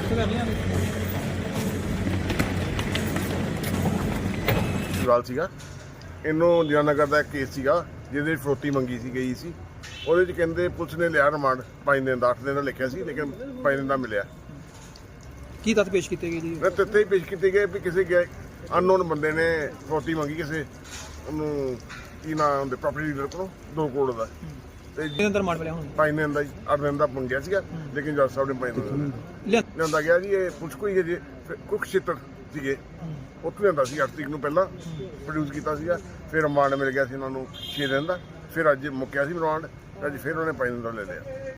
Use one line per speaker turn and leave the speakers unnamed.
ਦਾ
ਸਵਾਲ ਸੀਗਾ? ਇਹਨੂੰ ਜਨਾਨਗਰ ਦਾ ਕੇਸ ਸੀਗਾ ਜਿਹਦੇ ਵਿੱਚ ਫਰੋਤੀ ਮੰਗੀ ਸੀ ਗਈ ਸੀ। ਉਹਦੇ ਚ ਕਹਿੰਦੇ ਪੁਲਿਸ ਨੇ ਲਿਆ ਰਿਮਾਂਡ ਪੰਜ ਦਿਨ ਦਾ 8 ਦਿਨ ਦਾ ਲਿਖਿਆ ਸੀ ਲੇਕਿਨ ਪੰਜ ਦਿਨ ਦਾ ਮਿਲਿਆ।
ਕੀ ਤੱਤ ਪੇਸ਼ ਕੀਤੇ ਗਏ ਜੀ?
ਮੈਂ ਹੀ ਪੇਸ਼ ਕੀਤੇ ਗਏ ਵੀ ਕਿਸੇ ਗਏ ਅਨਨੋਨ ਬੰਦੇ ਨੇ ਫਰੋਤੀ ਮੰਗੀ ਕਿਸੇ ਉਹਨੂੰ ਕੀ ਨਾਮ ਹੁੰਦੇ ਪ੍ਰਾਪਰਟੀ ਡੀਲਰ ਕੋਲੋਂ 2 ਕਰੋੜ ਦਾ। ਤੇ
ਅੰਦਰ ਮਾਰ ਹੁਣ।
ਦਿਨ ਦਾ 8 ਦਿਨ ਦਾ ਮੰਗਿਆ ਸੀਗਾ ਲੇਕਿਨ ਜੱਜ ਸਾਹਿਬ ਨੇ ਦਿੱਤਾ।
ਲਿਆ।
ਲਿਆਂਦਾ ਗਿਆ ਜੀ ਇਹ ਪੁਲਿਸ ਕੋਈ ਜੇ ਕੁੱਖ ਛੇਤਰ ਸੀਗੇ। ਉੱਥੇ ਲਿਆਂਦਾ ਸੀ 8 ਤਰੀਕ ਨੂੰ ਪਹਿਲਾਂ ਪ੍ਰੋਡਿਊਸ ਕੀਤਾ ਸੀਗਾ। ਫਿਰ ਰਿਮਾਂਡ ਮਿਲ ਗਿਆ ਸੀ ਇਹਨਾਂ ਨੂੰ 6 ਦਿਨ ਦਾ। ਫਿਰ ਅੱਜ ਮੁੱਕਿਆ ਸੀ ਰਿਮਾਂਡ ਅੱਜ ਫਿਰ ਉਹਨੇ 5 ਦਿਨ ਦਾ ਲੈ ਲਿਆ।